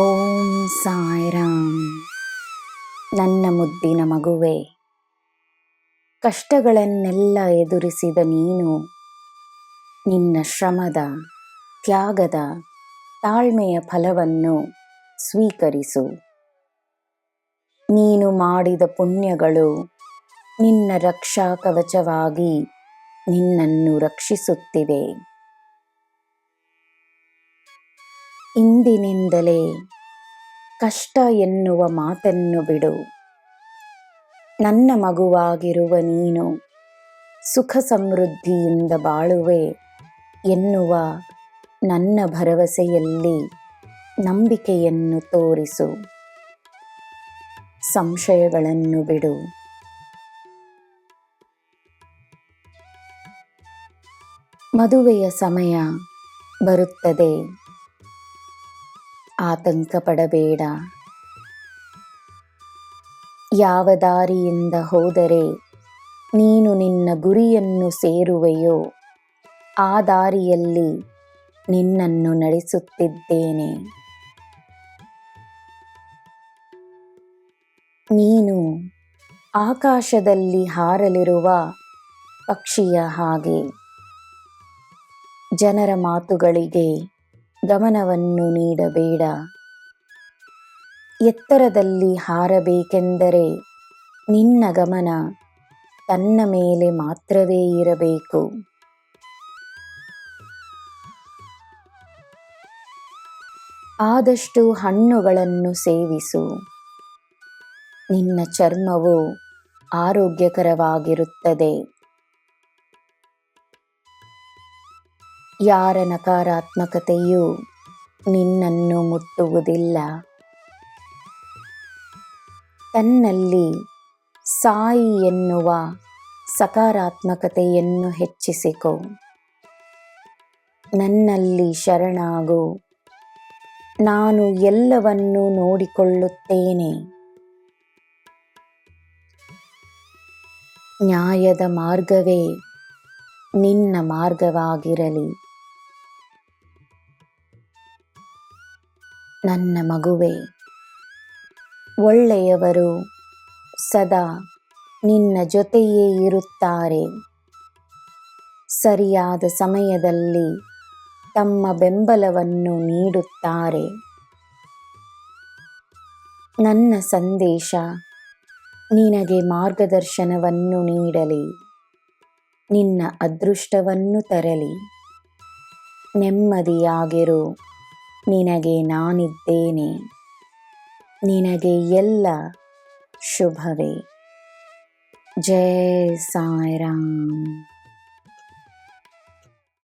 ಓಂ ಸಾಯಿರಾಮ್. ನನ್ನ ಮುದ್ದಿನ ಮಗುವೆ, ಕಷ್ಟಗಳನ್ನೆಲ್ಲ ಎದುರಿಸಿದ ನೀನು, ನಿನ್ನ ಶ್ರಮದ, ತ್ಯಾಗದ, ತಾಳ್ಮೆಯ ಫಲವನ್ನು ಸ್ವೀಕರಿಸು. ನೀನು ಮಾಡಿದ ಪುಣ್ಯಗಳು ನಿನ್ನ ರಕ್ಷಾ ಕವಚವಾಗಿ ನಿನ್ನನ್ನು ರಕ್ಷಿಸುತ್ತಿವೆ. ಇಂದಿನಿಂದಲೇ ಕಷ್ಟ ಎನ್ನುವ ಮಾತನ್ನು ಬಿಡು. ನನ್ನ ಮಗುವಾಗಿರುವ ನೀನು ಸುಖ ಸಮೃದ್ಧಿಯಿಂದ ಬಾಳುವೆ ಎನ್ನುವ ನನ್ನ ಭರವಸೆಯಲ್ಲಿ ನಂಬಿಕೆಯನ್ನು ತೋರಿಸು. ಸಂಶಯಗಳನ್ನು ಬಿಡು. ಮದುವೆಯ ಸಮಯ ಬರುತ್ತದೆ. ಆತಂಕ ಪಡಬೇಡ ಯಾವ ದಾರಿಯಿಂದ ಹೋದರೆ ನೀನು ನಿನ್ನ ಗುರಿಯನ್ನು ಸೇರುವೆಯೋ, ಆ ದಾರಿಯಲ್ಲಿ ನಿನ್ನನ್ನು ನಡೆಸುತ್ತಿದ್ದೇನೆ. ನೀನು ಆಕಾಶದಲ್ಲಿ ಹಾರಲಿರುವ ಪಕ್ಷಿಯ ಹಾಗೆ ಜನರ ಮಾತುಗಳಿಗೆ ಗಮನವನ್ನು ನೀಡಬೇಡ. ಎತ್ತರದಲ್ಲಿ ಹಾರಬೇಕೆಂದರೆ ನಿನ್ನ ಗಮನ ತನ್ನ ಮೇಲೆ ಮಾತ್ರವೇ ಇರಬೇಕು. ಆದಷ್ಟು ಹಣ್ಣುಗಳನ್ನು ಸೇವಿಸು. ನಿನ್ನ ಚರ್ಮವು ಆರೋಗ್ಯಕರವಾಗಿರುತ್ತದೆ. ಯಾರ ನಕಾರಾತ್ಮಕತೆಯು ನಿನ್ನನ್ನು ಮುಟ್ಟುವುದಿಲ್ಲ. ತನ್ನಲ್ಲಿ ಸಾಯಿ ಎನ್ನುವ ಸಕಾರಾತ್ಮಕತೆಯನ್ನು ಹೆಚ್ಚಿಸಿಕೊ. ನನ್ನಲ್ಲಿ ಶರಣಾಗು. ನಾನು ಎಲ್ಲವನ್ನೂ ನೋಡಿಕೊಳ್ಳುತ್ತೇನೆ. ನ್ಯಾಯದ ಮಾರ್ಗವೇ ನಿನ್ನ ಮಾರ್ಗವಾಗಿರಲಿ. ನನ್ನ ಮಗುವೆ. ಒಳ್ಳೆಯವರು ಸದಾ ನಿನ್ನ ಜೊತೆಯೇ ಇರುತ್ತಾರೆ. ಸರಿಯಾದ ಸಮಯದಲ್ಲಿ ತಮ್ಮ ಬೆಂಬಲವನ್ನು ನೀಡುತ್ತಾರೆ. ನನ್ನ ಸಂದೇಶ ನಿನಗೆ ಮಾರ್ಗದರ್ಶನವನ್ನು ನೀಡಲಿ. ನಿನ್ನ ಅದೃಷ್ಟವನ್ನು ತರಲಿ. ನೆಮ್ಮದಿಯಾಗಿರು. ನಿನಗೆ ನಾನಿದ್ದೇನೆ. ನಿನಗೆ ಎಲ್ಲ ಶುಭವೇ. ಜಯ ಸಾಯಿರಾಮ್.